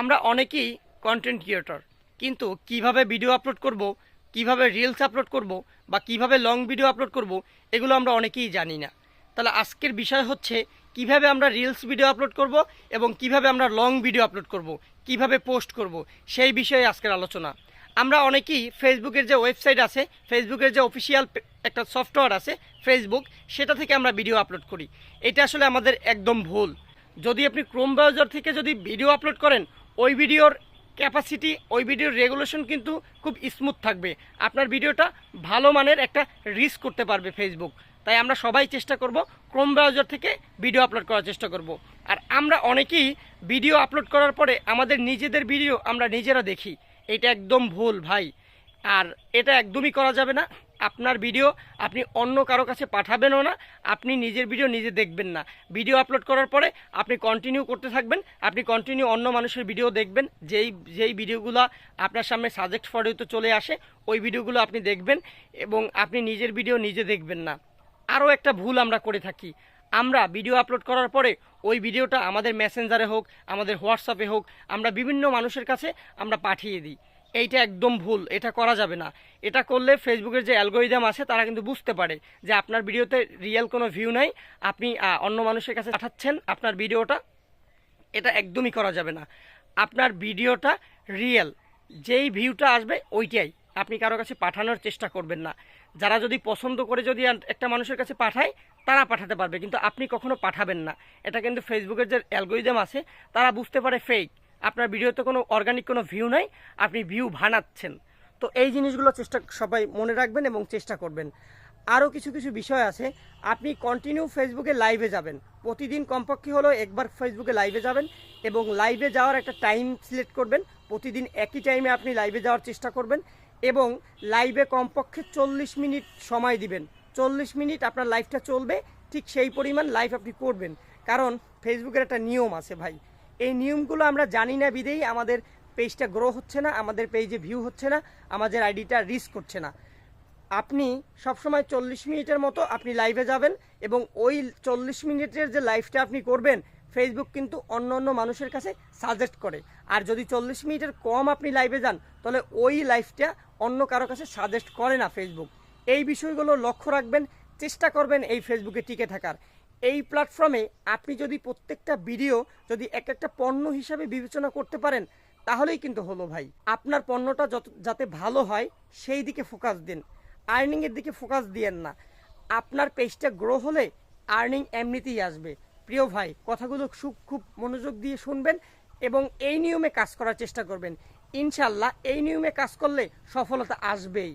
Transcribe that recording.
আমরা অনেকেই content creator কিন্তু কীভাবে ভিডিও আপলোড করব, কীভাবে রিলস আপলোড করব বা কীভাবে লং ভিডিও আপলোড করব, এগুলো আমরা অনেকেই জানি না। তাহলে আজকের বিষয় হচ্ছে, কীভাবে আমরা রিলস ভিডিও আপলোড করব এবং কীভাবে আমরা লং ভিডিও আপলোড করব, কীভাবে পোস্ট করব, সেই বিষয়ে আজকের আলোচনা। আমরা অনেকেই ফেসবুকের যে ওয়েবসাইট আছে ফেসবুকের যে অফিসিয়াল একটা সফটওয়্যার আছে ফেসবুক সেটা থেকে আমরা ভিডিও আপলোড করি। এটা আসলে আমাদের একদম ভুল। যদি আপনি ক্রোম ব্রাউজার থেকে যদি ভিডিও আপলোড করেন ওই ভিডিওর ক্যাপাসিটি ওই ভিডিওর রেগুলেশন কিন্তু খুব স্মুথ থাকবে। আপনার ভিডিওটা ভালো মানের একটা রিচ করতে পারবে ফেসবুক তাই আমরা সবাই চেষ্টা করব ক্রোম ব্রাউজার থেকে ভিডিও আপলোড করার চেষ্টা করব। আর আমরা অনেকেই ভিডিও আপলোড করার পরে আমাদের নিজেদের ভিডিও আমরা নিজেরা দেখি। এটা একদম ভুল ভাই। আর এটা একদমই করা যাবে না। আপনার ভিডিও আপনি অন্য কারও কাছে পাঠাবেনও না, আপনি নিজের ভিডিও নিজে দেখবেন না। ভিডিও আপলোড করার পরে আপনি কন্টিনিউ করতে থাকবেন, আপনি কন্টিনিউ অন্য মানুষের ভিডিও দেখবেন, যেই যেই ভিডিওগুলো আপনার সামনে সাজেক্ট ফরেতে চলে আসে, ওই ভিডিওগুলো আপনি দেখবেন এবং আপনি নিজের ভিডিও নিজে দেখবেন না। আরও একটা ভুল আমরা করে থাকি। আমরা ভিডিও আপলোড করার পরে ওই ভিডিওটা আমাদের মেসেঞ্জারে হোক, আমাদের হোয়াটসঅ্যাপে হোক, আমরা বিভিন্ন মানুষের কাছে আমরা পাঠিয়ে দিই। এইটা একদম ভুল, এটা করা যাবে না। এটা করলে ফেসবুকের যে অ্যালগোরিদম আছে, তারা কিন্তু বুঝতে পারে যে আপনার ভিডিওতে রিয়েল কোনো ভিউ নাই, আপনি অন্য মানুষের কাছে পাঠাচ্ছেন, আপনার ভিডিওটা, এটা একদমই করা যাবে না। আপনার ভিডিওটা রিয়েল, যেই ভিউটা আসবে ওইটাই। আপনি কারও কাছে পাঠানোর চেষ্টা করবেন না। যারা যদি পছন্দ করে যদি একটা মানুষের কাছে পাঠায়, তারা পাঠাতে পারবে, কিন্তু আপনি কখনো পাঠাবেন না। এটা কিন্তু ফেসবুকের যে অ্যালগোরিদম আছে, তারা বুঝতে পারে ফেক আপনার ভিডিওতে কোনো অর্গানিক কোনো ভিউ নাই, আপনি ভিউ বানাচ্ছেন। তো এই জিনিসগুলো চেষ্টা, সবাই মনে রাখবেন এবং চেষ্টা করবেন। আরও কিছু কিছু বিষয় আছে, আপনি কন্টিনিউ ফেসবুকে লাইভে যাবেন। প্রতিদিন কমপক্ষে হলেও একবার ফেসবুকে লাইভে যাবেন এবং লাইভে যাওয়ার একটা টাইম সিলেক্ট করবেন। প্রতিদিন একই টাইমে আপনি লাইভে যাওয়ার চেষ্টা করবেন এবং লাইভে কমপক্ষে চল্লিশ মিনিট সময় দিবেন। চল্লিশ মিনিট আপনার লাইভটা চলবে, ঠিক সেই পরিমাণ লাইভ আপনি করবেন। কারণ ফেসবুকের একটা নিয়ম আছে ভাই। এই নিয়মগুলো আমরা জানি না বিধেই আমাদের পেজটা গ্রো হচ্ছে না, আমাদের পেজে ভিউ হচ্ছে না, আমাদের আইডিটা রিস্ক করছে না। আপনি সবসময় চল্লিশ মিনিটের মতো আপনি লাইভে যাবেন এবং ওই চল্লিশ মিনিটের যে লাইভটা আপনি করবেন ফেসবুক কিন্তু অন্য অন্য মানুষের কাছে সাজেস্ট করে। আর যদি চল্লিশ মিনিটের কম আপনি লাইভে যান, তাহলে ওই লাইভটা অন্য কারও কাছে সাজেস্ট করে না ফেসবুক এই বিষয়গুলো লক্ষ্য রাখবেন, চেষ্টা করবেন এই ফেসবুকে টিকে থাকার। এই প্ল্যাটফর্মে আপনি যদি প্রত্যেকটা ভিডিও যদি এক একটা পণ্য হিসাবে বিবেচনা করতে পারেন, তাহলেই কিন্তু হলো ভাই। আপনার পণ্যটা যত, যাতে ভালো হয়, সেই দিকে ফোকাস দিন। আর্নিংয়ের দিকে ফোকাস দিয়েন না। আপনার পেজটা গ্রো হলে আর্নিং এমনিতেই আসবে। প্রিয় ভাই, কথাগুলো খুব খুব মনোযোগ দিয়ে শুনবেন এবং এই নিয়মে কাজ করার চেষ্টা করবেন। ইনশাল্লাহ এই নিয়মে কাজ করলে সফলতা আসবেই।